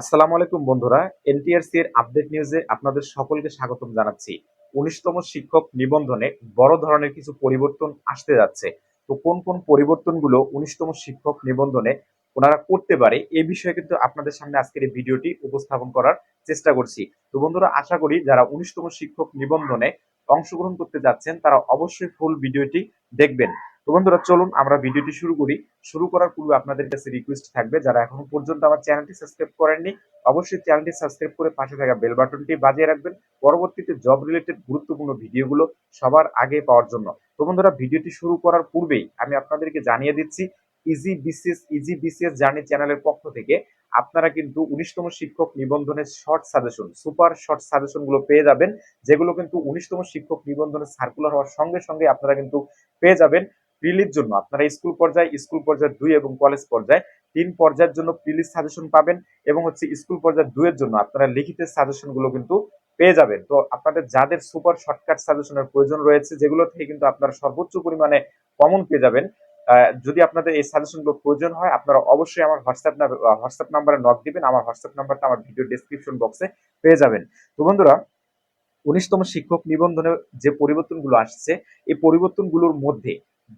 আসসালামু আলাইকুম বন্ধুরা এনটিআরসি এর আপডেট নিউজে আপনাদের সকলকে স্বাগতম জানাচ্ছি। উনিশতম শিক্ষক নিবন্ধনে বড় ধরনের কিছু পরিবর্তন আসতে যাচ্ছে। তো কোন কোন পরিবর্তনগুলো উনিশতম শিক্ষক নিবন্ধনে ওনারা করতে পারে, এ বিষয়ে কিন্তু আপনাদের সামনে আজকের এই ভিডিওটি উপস্থাপন করার চেষ্টা করছি। তো বন্ধুরা, আশা করি যারা উনিশতম শিক্ষক নিবন্ধনে অংশগ্রহণ করতে যাচ্ছেন, তারা অবশ্যই ফুল ভিডিওটি দেখবেন। তো বন্ধুরা, চলুন আমরা ভিডিওটি শুরু করি। শুরু করার পূর্বে আপনাদের কাছে রিকোয়েস্ট থাকবে, যারা এখনও পর্যন্ত আমার চ্যানেলটি সাবস্ক্রাইব করেননি, অবশ্যই চ্যানেলটি সাবস্ক্রাইব করে পাশে থাকা বেল বাটনটি বাজিয়ে রাখবেন। পরবর্তীতে জব রিলেটেড গুরুত্বপূর্ণ ভিডিওগুলো সবার আগে পাওয়ার জন্য। তো বন্ধুরা, ভিডিওটি শুরু করার পূর্বেই আমি আপনাদেরকে জানিয়ে দিচ্ছি easy BCS easy BCS journey চ্যানেলের পক্ষ থেকে আপনারা কিন্তু উনিশতম শিক্ষক নিবন্ধনের শর্ট সাজেশন সুপার শর্ট সাজেশনগুলো পেয়ে যাবেন, যেগুলো কিন্তু উনিশতম শিক্ষক নিবন্ধনের সার্কুলার হওয়ার সঙ্গে সঙ্গে আপনারা কিন্তু পেয়ে যাবেন। প্রিলির জন্য, আপনারা স্কুল পর্যায়ে স্কুল পর্যায়ে দুই এবং কলেজ পর্যায়ে তিন পর্যায়ের জন্য প্রিলির সাজেশন পাবেন এবং হচ্ছে স্কুল পর্যায়ে দুইয়ের জন্য আপনারা লিখিত সাজেশনগুলো কিন্তু পেয়ে যাবেন। তো আপনাদের যাদের সুপার শর্টকাট সাজেশনের প্রয়োজন রয়েছে, যেগুলো থেকে কিন্তু আপনারা সর্বোচ্চ পরিমাণে কমন পেয়ে যাবেন যদি আপনাদের এই সাজেশনগুলো প্রয়োজন হয়, আপনারা অবশ্যই আমার হোয়াটসঅ্যাপ হোয়াটসঅ্যাপ নাম্বারে নক দিবেন, আমার হোয়াটসঅ্যাপ নাম্বারটা আমার ভিডিও ডেসক্রিপশন বক্সে পেয়ে যাবেন। তো বন্ধুরা, উনিশতম শিক্ষক নিবন্ধনে যে পরিবর্তনগুলো আসছে, এই পরিবর্তনগুলোর মধ্যে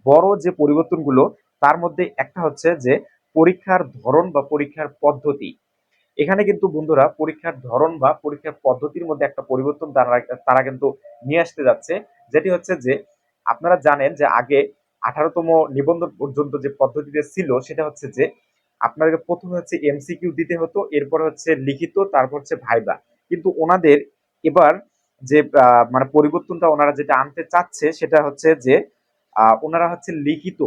বড় যে পরিবর্তনগুলো, তার মধ্যে একটা হচ্ছে যে পরীক্ষার ধরন বা পরীক্ষার পদ্ধতি। এখানে কিন্তু বন্ধুরা পরীক্ষার ধরন বা পরীক্ষার পদ্ধতির মধ্যে একটা পরিবর্তন তারা কিন্তু নিয়ে আসতে যাচ্ছে। যেটি হচ্ছে যে আপনারা জানেন যে আগে আঠারোতম নিবন্ধন পর্যন্ত যে পদ্ধতিটা ছিল, সেটা হচ্ছে যে আপনাকে প্রথমে হচ্ছে এমসিকিউ দিতে হতো, এরপর হচ্ছে লিখিত, তারপর হচ্ছে ভাইবা। কিন্তু ওনাদের এবার যে মানে পরিবর্তনটা ওনারা যেটা আনতে চাচ্ছে, সেটা হচ্ছে যে ওনারা হচ্ছে লিখিত।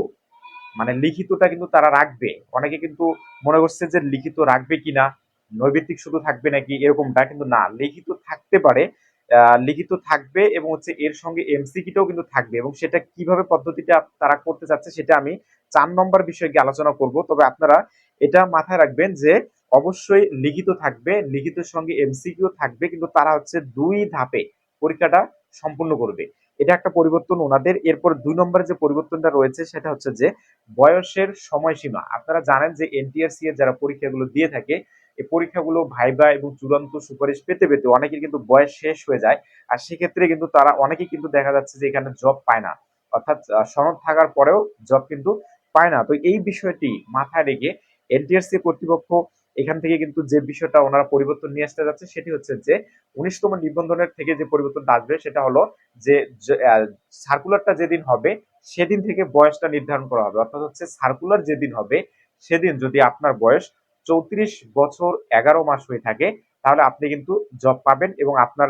মানে লিখিতটা কিন্তু তারা রাখবে। অনেকে কিন্তু মনে করছে যে লিখিত রাখবে কিনা নৈবেদিক শুধু থাকবে নাকি এরকমটা কিন্তু না। লিখিত থাকতে পারে লিখিত থাকবে এবং হচ্ছে এর সঙ্গে এমসিকিটাও কিন্তু থাকবে এবং সেটা কীভাবে পদ্ধতিটা তারা করতে চাচ্ছে সেটা আমি চার নম্বর বিষয়ে গিয়ে আলোচনা করব। তবে আপনারা এটা মাথায় রাখবেন যে অবশ্যই লিখিত থাকবে লিখিত সঙ্গে এমসিকিউ থাকবে, কিন্তু তারা হচ্ছে দুই ধাপে পরীক্ষাটা সম্পূর্ণ করবে। এটা একটা পরিবর্তন ওনাদের। এরপর দুই নম্বরে যে পরিবর্তনটা রয়েছে সেটা হচ্ছে যে বয়সের সময়সীমা। আপনারা জানেন যে এনটিআরসি এর যারা পরীক্ষাগুলো দিয়ে থাকে, এই পরীক্ষাগুলো ভাইবা এবং চূড়ান্ত সুপারিশ পেতে পেতে অনেকের কিন্তু বয়স শেষ হয়ে যায়। আর সেক্ষেত্রে কিন্তু তারা, অনেকেই কিন্তু দেখা যাচ্ছে যে এখানে জব পায় না। অর্থাৎ সনদ থাকার পরেও জব কিন্তু পায় না। তো এই বিষয়টি মাথায় রেখে এনটিআরসি কর্তৃপক্ষ এখান থেকে কিন্তু যে বিষয়টা ওনারা পরিবর্তন নিয়ে আসতে যাচ্ছে, সেটি হচ্ছে যে উনিশতম নিবন্ধনের থেকে যে পরিবর্তনটা আসবে, সেটা হলো যে সার্কুলারটা যেদিন হবে, সেদিন থেকে বয়সটা নির্ধারণ করা হবে। অর্থাৎ হচ্ছে সার্কুলার যেদিন হবে, সেদিন যদি আপনার বয়স চৌত্রিশ বছর এগারো মাস হয়ে থাকে, তাহলে আপনি কিন্তু জব পাবেন এবং আপনার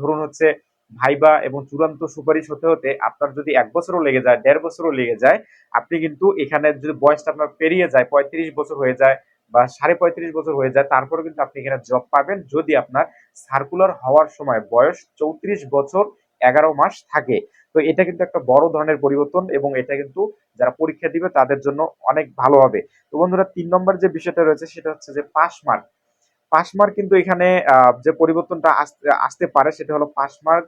ধরুন হচ্ছে ভাইবা এবং চূড়ান্ত সুপারিশ হতে হতে আপনার যদি এক বছরও লেগে যায়, দেড় বছরও লেগে যায়, আপনি কিন্তু এখানে যদি বয়সটা আপনার পেরিয়ে যায়, পঁয়ত্রিশ বছর হয়ে যায় বা সাড়ে পঁয়ত্রিশ বছর হয়ে যায়, তারপরে কিন্তু আপনি এখানে জব পাবেন যদি আপনার সার্কুলার হওয়ার সময় বয়স চৌত্রিশ বছর এগারো মাস থাকে। তো এটা কিন্তু একটা বড় ধরনের পরিবর্তন এবং এটা কিন্তু যারা পরীক্ষা দিবে তাদের জন্য অনেক ভালো হবে। তো বন্ধুরা, তিন নম্বর যে বিষয়টা রয়েছে সেটা হচ্ছে যে পাস মার্ক পাস মার্ক কিন্তু এখানে যে পরিবর্তনটা আসতে আসতে পারে সেটা হলো পাস মার্ক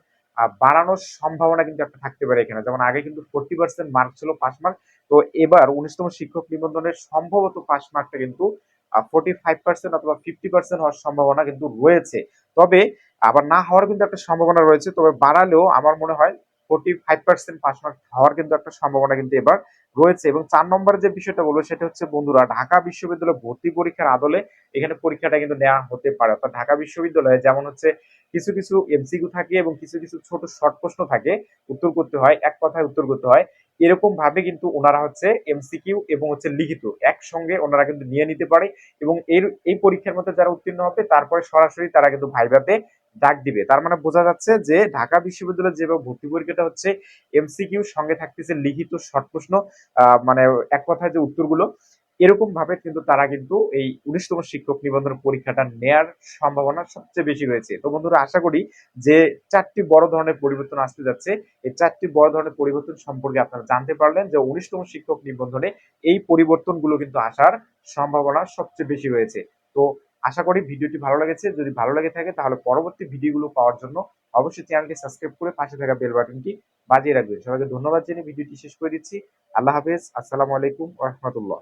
বাড়ানোর সম্ভাবনা কিন্তু একটা থাকতে পারে এখানে। যেমন আগে কিন্তু ফোর্টি পার্সেন্ট মার্ক ছিল পাস মার্ক তো এবার উনিশতম শিক্ষক নিবন্ধনের সম্ভবত পাস মার্কটা কিন্তু ফোর্টি ফাইভ পার্সেন্ট অথবা ফিফটি পার্সেন্ট হওয়ার সম্ভাবনা কিন্তু রয়েছে। তবে আবার না হওয়ার কিন্তু একটা সম্ভাবনা রয়েছে, তবে বাড়ালেও আমার মনে হয় forty five percent pass mark হওয়ার কিন্তু একটা সম্ভাবনা কিন্তু এবার রয়েছে এবং চার নম্বরের যে বিষয়টা বলব সেটা হচ্ছে, বন্ধুরা, ঢাকা বিশ্ববিদ্যালয় ভর্তি পরীক্ষার আদলে এখানে পরীক্ষাটা কিন্তু নেওয়া হতে পারে। অর্থাৎ ঢাকা বিশ্ববিদ্যালয়ে যেমন হচ্ছে, কিছু কিছু এমসিকিউ থাকে এবং কিছু কিছু ছোট শর্ট প্রশ্ন থাকে, উত্তর করতে হয়, এক কথায় উত্তর করতে হয়। এরকম ভাবে কিন্তু ওনারা হচ্ছে এমসিকিউ এবং হচ্ছে লিখিত, একসঙ্গে ওনারা কিন্তু নিয়ে নিতে পারে এবং এর, এই পরীক্ষার মধ্যে যারা উত্তীর্ণ হবে তারপরে সরাসরি তারা কিন্তু ভাইভাতে ডাক দিবে। তার মানে বোঝা যাচ্ছে যে ঢাকা বিশ্ববিদ্যালয়ের যেভাবে ভর্তি পরীক্ষাটা হচ্ছে এমসিকিউ সঙ্গে থাকতেছে লিখিত শর্ট প্রশ্ন মানে এক কথায় যে উত্তরগুলো এরকম ভাবে কিন্তু তারা কিন্তু এই উনিশতম শিক্ষক নিবন্ধন পরীক্ষাটা নেয়ার সম্ভাবনা সবচেয়ে বেশি রয়েছে। তো বন্ধুরা, আশা করি যে চারটি বড় ধরনের পরিবর্তন আসতে যাচ্ছে। এই চারটি বড় ধরনের পরিবর্তন সম্পর্কে আপনারা জানতে পারলেন যে উনিশতম শিক্ষক নিবন্ধনে এই পরিবর্তনগুলো কিন্তু আসার সম্ভাবনা সবচেয়ে বেশি রয়েছে। তো আশা করি ভিডিওটি ভালো লেগেছে। যদি ভালো লেগে থাকে তাহলে পরবর্তী ভিডিওগুলো পাওয়ার জন্য অবশ্যই চ্যানেলটি সাবস্ক্রাইব করে পাশে থাকা বেল বাটনটি বাজিয়ে রাখবেন। সবাইকে ধন্যবাদ জানিয়ে ভিডিওটি শেষ করে দিচ্ছি। আল্লাহ হাফেজ। আসসালামু আলাইকুম রহমতুল্লাহ।